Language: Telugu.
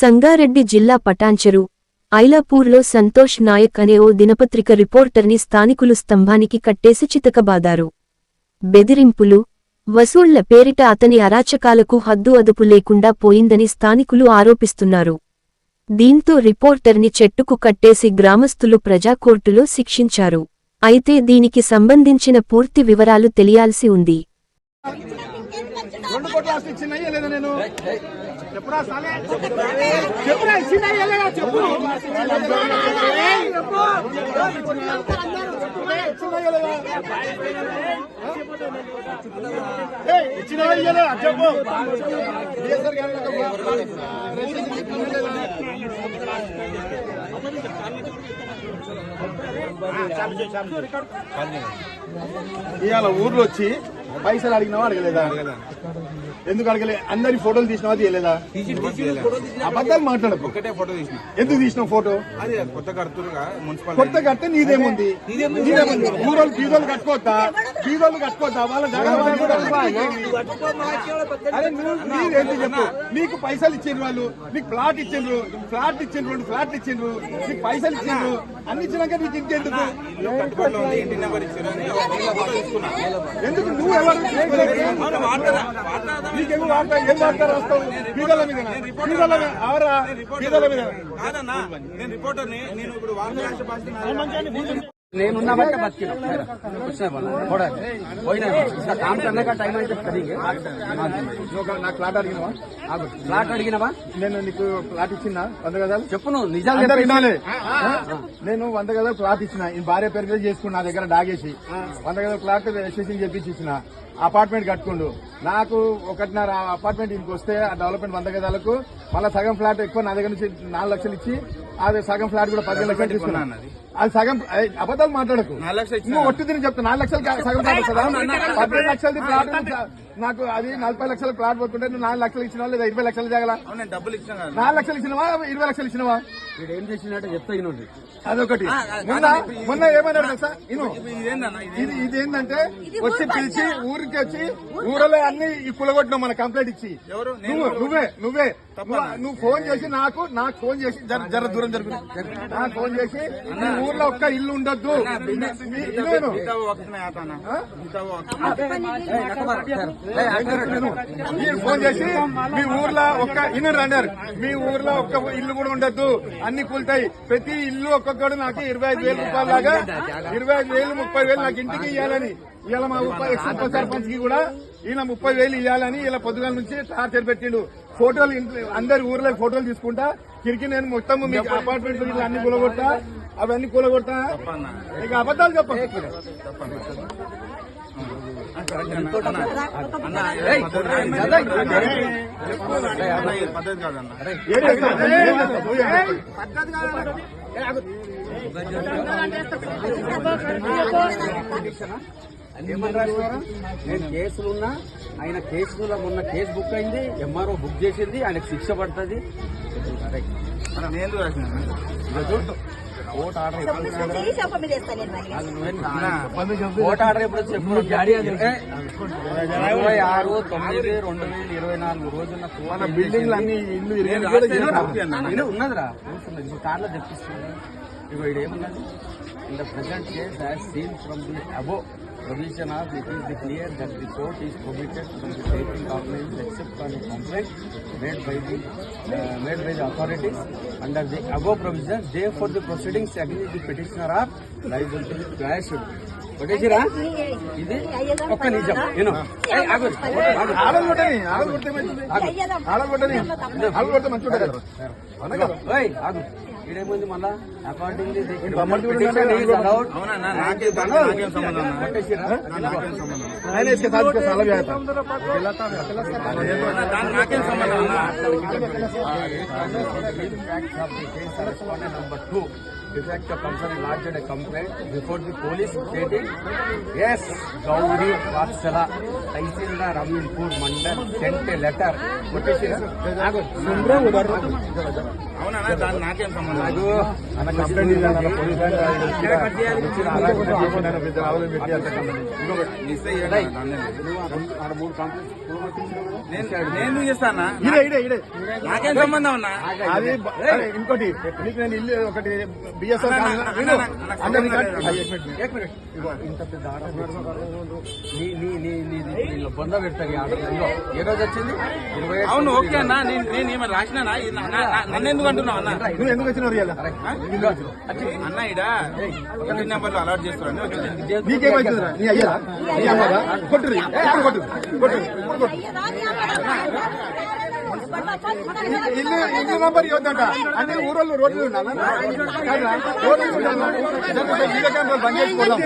సంగారెడ్డి జిల్లా పటాంచెరు ఐలాపూర్లో సంతోష్ నాయక్ అనే ఓ దినపత్రిక రిపోర్టర్ని స్థానికులు స్తంభానికి కట్టేసి చితకబాదారు. బెదిరింపులు వసూళ్ళ పేరిట అతని అరాచకాలకు హద్దు అదుపు లేకుండా పోయిందని స్థానికులు ఆరోపిస్తున్నారు. దీంతో రిపోర్టర్ని చెట్టుకు కట్టేసి గ్రామస్తులు ప్రజాకోర్టులో శిక్షించారు. అయితే దీనికి సంబంధించిన పూర్తి వివరాలు తెలియాల్సి ఉంది. చెప్పురా సాలే. చెప్పురా చెప్పు ఇచ్చిన చెప్పు. ఇవాళ ఊర్లో వచ్చి పైసలు అడిగినావా అడగలేదా ఎందుకు అడగలే? అందరి ఫోటోలు తీసినావా తీయలేదా? అబద్ధాలు మాట్లాడకు. ఒకటే ఫోటో తీసిన. ఎందుకు తీసినావు ఫోటో? అది కొత్త కడుతురుగా మున్సిపల్ కొత్త కడితే నీదేముంది? నీదేముంది. ఊరోళ్ళు బీదోళ్ళు కట్టుకోవద్దా బీదోళ్ళు కట్టుకోవద్దా వాళ్ళ నీదేంటి చెప్పు? నీకు పైసలు ఇచ్చిండ్రు వాళ్ళు. నీకు ప్లాట్ ఇచ్చిండ్రు. ఫ్లాట్ ఇచ్చిండ్రు రెండు ఫ్లాట్లు ఇచ్చిండ్రు. నీకు పైసలు ఇచ్చిండ్రు. అన్ని ఇచ్చినాక నీకు ఇంకెందుకు? ఎందుకు నువ్వు ఎవరు? నీకేమో వాడతా ఏం వాడతారు వస్తావు బీదల మీద బీదల మీద అవరా బీదల మీద కాదన్నా నేను రిపోర్టర్ని నేను ఇప్పుడు వాళ్ళ రాష్ట్ర భాష నేనున్న బట్టే బతికిన వచ్చిన చూడండి పోయినా ఇంకా కామ్ करने का टाइम అయితే करेंगे నువ్వు ఒక- నాకు ప్లాట్ అడిగినావా ఆగు ఫ్లాట్ అడిగినవా నేను నీకు ప్లాట్ ఇచ్చిన వంద గదాలు చెప్పు నువ్వు నిజాలు అందరు చెప్పేసి. వినాలి నేను వంద గదాలు ప్లాట్ ఇచ్చిన ఈ భార్య పేరు మీద చేసుకున్నా నా దగ్గర డాగేసి వంద గదాలు ప్లాట్ రిజిస్ట్రేషన్ చేపించి ఇచ్చిన అపార్ట్మెంట్ కట్టుకుండు నాకు ఒకటిన్నర అపార్ట్మెంట్ ఇంటికి వస్తే ఆ డెవలప్మెంట్ వంద గదాలకు మళ్ళీ సగం ఫ్లాట్ ఎక్కువ నా దగ్గర నుంచి నాలుగు లక్షలు ఇచ్చి అది సగం ఫ్లాట్ కూడా పదిహేను లక్షలు తీసుకున్నా అన్నది. అది సగం అయ్ అబద్ధాలు మాట్లాడకు లక్షలు. నువ్వు ఒట్టి తిని చెప్తా నాలుగు లక్షలు సగం ఫ్లాట్ వస్తుందా పదిహేను లక్షలది ప్లాట్ నాకు అది నలభై లక్షల ప్లాట్ పోతుంటే నువ్వు నాలుగు లక్షలు ఇచ్చినావా లేదా ఇరవై లక్షలు నేను డబ్బులు ఇచ్చిన నాలుగు లక్షలు ఇచ్చినవా? ఇరవై లక్షలు ఇచ్చినవా? వీడు ఏం చేసినట్టు చెప్తా ఇనుండి అదొకటి. మొన్న మొన్న ఏమన్నాడు తెలుసా? ఇను ఇదేందన్నా? ఇది ఇది ఇదేంటంటే వచ్చి పిలిచి ఊరికి వచ్చి ఊరలో అన్ని ఈ కులగొట్టినావు మన కంప్లైంట్ ఇచ్చి. నువ్వు నువ్వే నువ్వే. ఫోన్ చేసి నాకు నాకు ఫోన్ చేసి జర జర దూరం జరుగు. నాకు ఫోన్ చేసి నీ ఊర్లో ఒక్క ఇల్లు ఉండొద్దు. మీరు ఫోన్ చేసి మీ ఊర్లో ఒక్క ఇన్న రండారు మీ ఊర్లో ఒక్క ఇల్లు కూడా ఉండద్దు. అన్ని కూలుతాయి. ప్రతి ఇల్లు ఒక్కొక్కడు నాకు ఇరవై ఐదు వేల రూపాయల లాగా ఇరవై ఐదు వేలు ముప్పై వేలు నాకు ఇంటికి ఇవ్వాలని ఇలా మా ఉప ఎక్స్ ఉప సర్పంచ్కి కూడా ఈయన ముప్పై వేలు ఇవ్వాలని ఇలా పొద్దుగాల నుంచి టార్చర్ పెట్టిండు. ఫోటోలు ఇంట్లో- అందరి ఊర్లో ఫోటోలు తీసుకుంటా. తిరిగి నేను మొత్తం మీ అపార్ట్మెంట్ అన్ని కూలగొట్టా అవన్నీ కూలగొట్టా ఇక అబద్ధాలు చెప్పండి. పద్ధతి కాదన్న అన్న. నేను కేసులున్నా ఆయన కేసులో మొన్న కేసు బుక్ అయింది ఎంఆర్ఓ బుక్ చేసింది ఆయనకు శిక్ష పడుతుంది నేను ఓట్ ఆర్డర్ ఓట్ ఆర్డర్ ఎప్పుడు చెప్పు ఇరవై ఆరు తొమ్మిది రెండు వేల ఇరవై నాలుగు రోజున మన బిల్డింగ్లు అన్ని ఇల్లు ఉన్నదిరా. ఇప్పుడు కార్లో తెప్పిస్తుంది ఇగో ఇది ఏమున్నది in the present case seen from the above provision of it is the clear that the court is prohibited from the taking organise except on the complaint made by the made by the authorities under the above provision they for the proceedings again the petitioner are liable to the quashed కొట్టేసిరా ఇది ఒక్క నిజం నేను ఆడలు కొడితే మంచిది ఆడలు కొట్టని ఆడలు కొడితే మంచి ఉంటుంది కదా అవునా కదా ఓయ్ ఆగు ఇదేముంది మళ్ళా అకార్డింగ్ బొమ్మలు కూడా ఉన్నాయి. అలౌడ్ అవునన్నా నాకే దానికి నాకేం సంబంధం అన్న? కొట్టేసిరా నాకేం సంబంధం defect of concern lodged a complaint before the police stating, yes, Gauri Vatsala, Taisila Raminpur Mandal sent a letter. What is నేను చేస్తానా నాకేం సంబంధం ఉన్నా అది ఇంకోటి నీకు నేను ఇల్లు ఒకటి ఇగో ఇంత పెద్ద ఆర్డర్ బొంద పెడతారు ఈ ఆర్డర్ ఏ రోజు వచ్చింది? అవును ఓకే అన్నా నేను ఏమైనా రాసినానా? ఇది నా- నా- నా- నన్ను ఎందుకు అంటున్నావు అన్న? నువ్వు ఎందుకు వచ్చినావు అన్న ఇడ ఒకటి నెంబర్లు అలర్ట్ చేస్తారని వచ్చాను. నీకేమైతుందిరా నీ అయ్యా నీ అమ్మగా కొట్టురు ఇప్పుడు కొట్టు కొట్టు ఇప్పుడు కొట్టు ఇల్లు ఇల్లు నంబర్ ఇవ్వద్దంట. అంటే ఊరోళ్ళు రోడ్లు ఉండాలి? రోడ్లు ఉండాలి? బంద్ చేసుకోవాలి